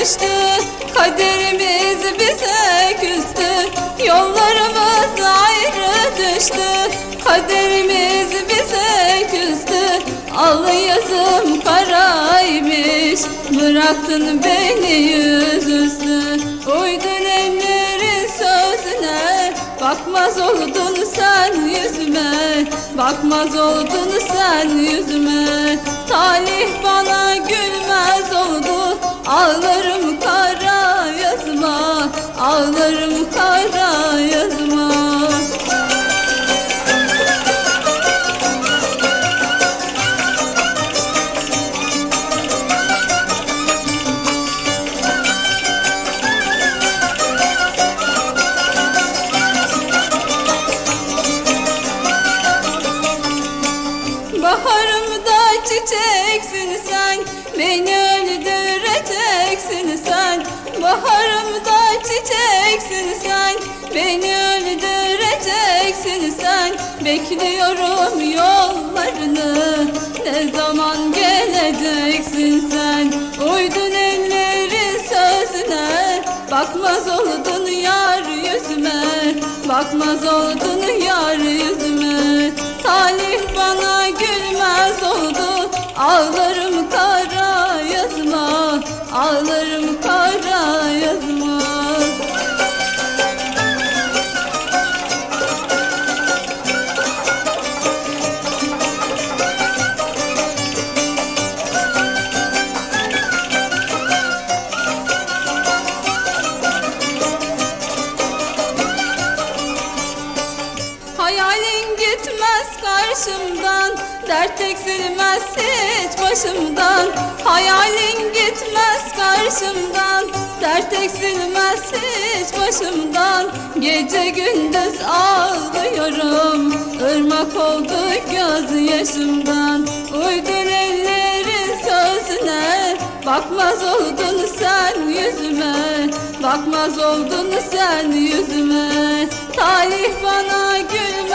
karıştı Kaderimiz bize küstü. Yollarımız ayrı düştü. Kaderimiz bize küstü. Allı yazım karaymış. Bıraktın beni yüzüstü Uydun ellerin sözüne. Bakmaz oldun sen yüzüme. Bakmaz oldun sen yüzüme. Talih bana Ağlarım kara yazma. Baharımda çiçeksin sen Beni öldüreceksin Bekliyorum yollarını. Ne zaman geleceksin sen? Uydun ellerin sözüne. Bakmaz oldun yar yüzüme. Bakmaz oldun yar yüzüme. Talih bana gülmez oldu. Ağlarım Gitmez karşımdan Dert eksilmez hiç başımdan. Hayalin gitmez karşımdan Dert eksilmez hiç başımdan. Gece gündüz ağlıyorum Irmak oldu gözyaşımdan. Uydun ellerin sözüne Bakmaz oldun sen yüzüme. Bakmaz oldun sen yüzüme. Talih bana gül